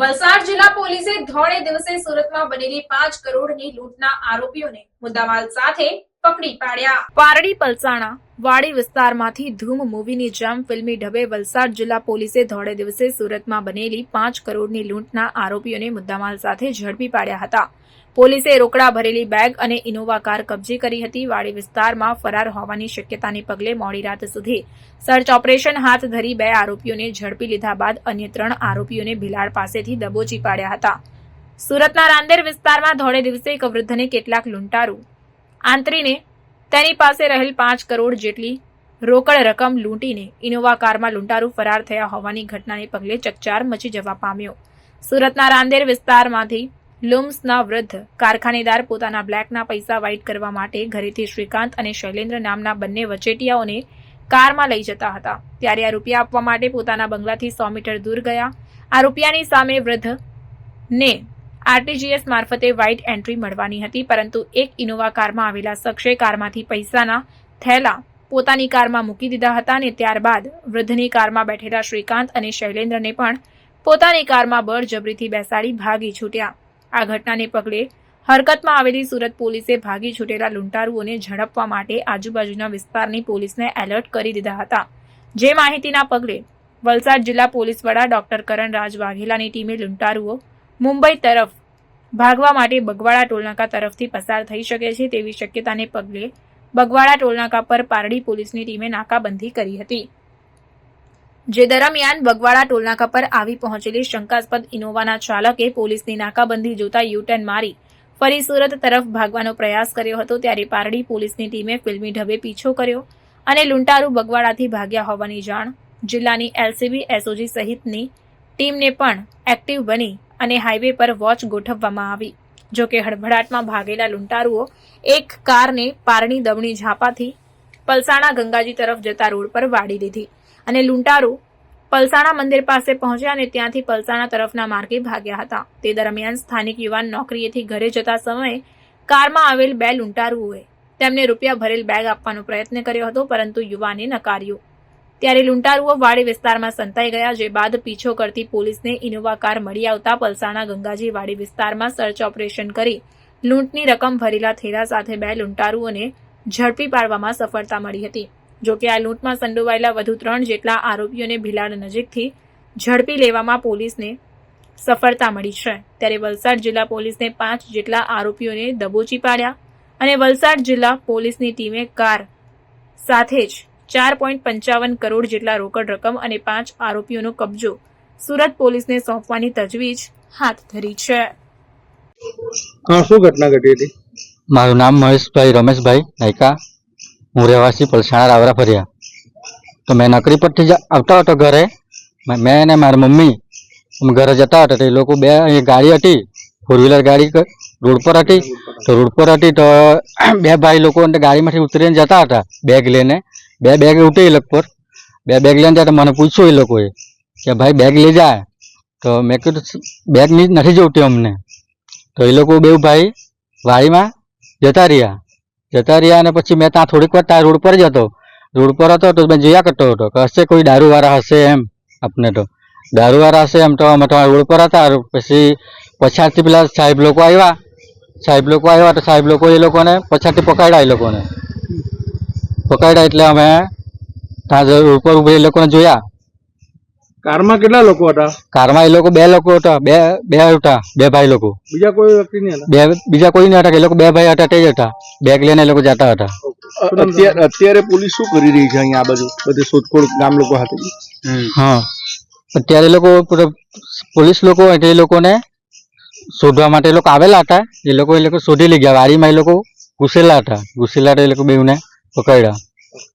વલસાડ જિલ્લા પોલીસે ધોળે દિવસે સુરતમાં બનેલી પાંચ કરોડની લૂંટના આરોપીઓને મુદ્દામાલ સાથે પકડી પાડ્યા. પારડી પલસાણા વાડી વિસ્તારમાંથી ધૂમ મૂવીની જેમ ફિલ્મી ઢબે વલસાડ જિલ્લા પોલીસે ધોળે દિવસે સુરતમાં બનેલી પાંચ કરોડની લૂંટના આરોપીઓને મુદ્દામાલ સાથે ઝડપી પાડ્યા હતા. પોલીસે રોકડા ભરેલી બેગ અને ઇનોવા કાર કબજે કરી હતી. વાડી વિસ્તારમાં ફરાર હોવાની શક્યતાને પગલે મોડી રાત સુધી સર્ચ ઓપરેશન હાથ ધરી બે આરોપીઓને ઝડપી લીધા બાદ અન્ય ત્રણ આરોપીઓને ભિલાડ પાસેથી દબોચી પાડ્યા હતા. સુરતના રાંદેર વિસ્તારમાં ધોળે દિવસે એક વૃદ્ધને કેટલાક લૂંટારૂ આંતરીને તેની પાસે રહેલ પાંચ કરોડ જેટલી રોકડ રકમ લૂંટીને ઇનોવા કારમાં લૂંટારૂ ફરાર થયા હોવાની ઘટનાને પગલે ચકચાર મચી જવા પામ્યો. સુરતના રાંદેર વિસ્તારમાંથી લુમ્સના વૃદ્ધ કારખાનેદાર પોતાના બ્લેકના પૈસા વાઇટ કરવા માટે ઘરેથી શ્રીકાંત અને શૈલેન્દ્ર નામના બંને વચેટિયાઓને કારમાં લઈ જતા હતા. ત્યારે આ રૂપિયા આપવા માટે પોતાના બંગલાથી સો મીટર દૂર ગયા. આ રૂપિયાની સામે વૃદ્ધ ને આરટીજીએસ મારફતે વ્હાઇટ એન્ટ્રી મળવાની હતી, પરંતુ એક ઇનોવા કારમાં આવેલા શખ્સે કારમાંથી પૈસાના થેલા પોતાની કારમાં મૂકી દીધા હતા અને ત્યારબાદ વૃદ્ધની કારમાં બેઠેલા શ્રીકાંત અને શૈલેન્દ્રને પણ પોતાની કારમાં બળજબરીથી બેસાડી ભાગી છૂટ્યા. આ ઘટનાને પગલે હરકતમાં આવેલી સુરત પોલીસે ભાગી છૂટેલા લૂંટારુઓને ઝડપવા માટે આજુબાજુના વિસ્તારની પોલીસને એલર્ટ કરી દીધા હતા. જે માહિતીના પગલે વલસાડ જિલ્લા પોલીસ વડા ડોક્ટર કરણ રાજ વાઘેલાની ટીમે લૂંટારુઓ મુંબઈ તરફ ભાગવા માટે બગવાડા ટોલનાકા તરફથી પસાર થઈ શકે છે તેવી શક્યતાને પગલે બગવાડા ટોલનાકા પર પારડી પોલીસની ટીમે નાકાબંધી કરી હતી. જે દરમિયાન બગવાડા ટોલનાકા પર આવી પહોંચેલી શંકાસ્પદ ઇનોવાના ચાલકે પોલીસની નાકાબંધી જોતા યુટર્ન મારી ફરી સુરત તરફ ભાગવાનો પ્રયાસ કર્યો હતો ત્યારે પારડી પોલીસની ટીમે ફિલ્મી ઢબે પીછો કર્યો અને લૂંટારૂ બગવાડાથી ભાગ્યા હોવાની જાણ જિલ્લાની એલસીબી એસઓજી સહિતની ટીમને પણ એક્ટિવ બની અને હાઈવે પર વોચ ગોઠવવામાં આવી. જો કે હડભડાટમાં ભાગેલા લૂંટારુઓ એક કારને પારણી દમણી ઝાપાથી પલસાણા ગંગાજી તરફ જતા રોડ પર વાળી દીધી અને લૂંટારો પલસાણા મંદિર પાસે પહોંચ્યા અને ત્યાંથી પલસાણા તરફના માર્ગે ભાગ્યા હતા. તે દરમિયાન સ્થાનિક યુવાન નોકરીએથી ઘરે જતા સમયે કારમાં આવેલ બે લૂંટારુઓએ તેમને રૂપિયા ભરેલ બેગ આપવાનો પ્રયત્ન કર્યો હતો, પરંતુ યુવાને નકાર્યું. ત્યારે લૂંટારુઓ વાડી વિસ્તારમાં સંતાઈ ગયા, જે બાદ પીછો કરતી પોલીસને ઇનોવા કાર મળી આવતા પલસાણા ગંગાજી વાડી વિસ્તારમાં સર્ચ ઓપરેશન કરી લૂંટની રકમ ભરેલા થેલા સાથે બે લૂંટારુઓને ઝડપી પાડવામાં સફળતા મળી હતી. જોકે આ લૂંટમાં સંડોવાયેલા વધુ ત્રણ જેટલા આરોપીઓને ભિલાડ નજીકથી ઝડપી લેવામાં પોલીસને સફળતા મળી છે. ત્યારે વલસાડ જિલ્લા પોલીસને પાંચ જેટલા આરોપીઓને દબોચી પાડ્યા અને વલસાડ જિલ્લા પોલીસની ટીમે કાર સાથે જ ચાર પોઈન્ટ પંચાવન કરોડ જેટલા રોકડ રકમ અને પાંચ આરોપીઓનો કબજો સુરત પોલીસને સોંપવાની તજવીજ હાથ ધરી છે. હા શું ઘટના ઘટી હતી? મારું નામ મહેશભાઈ રમેશભાઈ નાયકા. હું રહેવાસી પલસાણા રાવરા ફર્યા. તો મેં નકરી પરથી જ આવતો હતો ઘરે. મેં અને મારી મમ્મી અમે ઘરે જતા હતા. તો એ લોકો બે અહીંયા ગાડી હતી ફોર વ્હીલર ગાડી રોડ પર હતી. તો રોડ પર હતી તો બે ભાઈ લોકો ગાડીમાંથી ઉતરીને જતા હતા બેગ લઈને. બે બેગ ઉઠી એ લોકો. પર બે બેગ લઈને જતા મને પૂછ્યું એ લોકોએ કે ભાઈ બેગ લઈ જાય તો મેં કીધું બેગ નથી જોતી અમને. તો એ લોકો બે ભાઈ વાડીમાં જતા રહ્યા. જતા રહ્યા અને પછી મેં ત્યાં થોડીક વાર ત્યાં રોડ પર જ હતો. રોડ પર હતો તો મેં જોયા કરતો હતો કે હશે કોઈ દારૂવાળા હશે એમ આપને તો. દારૂવાળા હશે એમ તો અમે તો રોડ પર હતા. પછી પછાડથી પેલા સાહેબ લોકો આવ્યા. સાહેબ લોકો આવ્યા તો સાહેબ લોકો એ લોકોને પછાડથી પકડ્યા એ લોકોને. પકડ્યા એટલે અમે ત્યાં જ રોડ પર ઊભા એ લોકોને જોયા. કારમાં કેટલા લોકો હતા? કારમાં એ લોકો બે લોકો હતા બે બે હતા બે ભાઈ લોકો. બીજા કોઈ વ્યક્તિ નહીં હતા? બે બીજા કોઈ નહીં હતા એ લોકો બે ભાઈ હતા તે જ હતા. બેગ લઈને એ લોકો જતા હતા. અત્યારે અત્યારે પોલીસ શું કરી રહી છે અહીંયા આ બાજુ? બધી શોધખોળ ગામ લોકો હાથે? હા. અત્યારે એ લોકો પૂરા પોલીસ લોકો હોય તો એ લોકોને શોધવા માટે એ લોકો આવેલા હતા. એ લોકો એ લોકો શોધી લઈ ગયા વાડીમાં એ લોકો ઘૂસેલા હતા. ઘૂસેલા હતા એ લોકો બેઉને. પકડ્યા.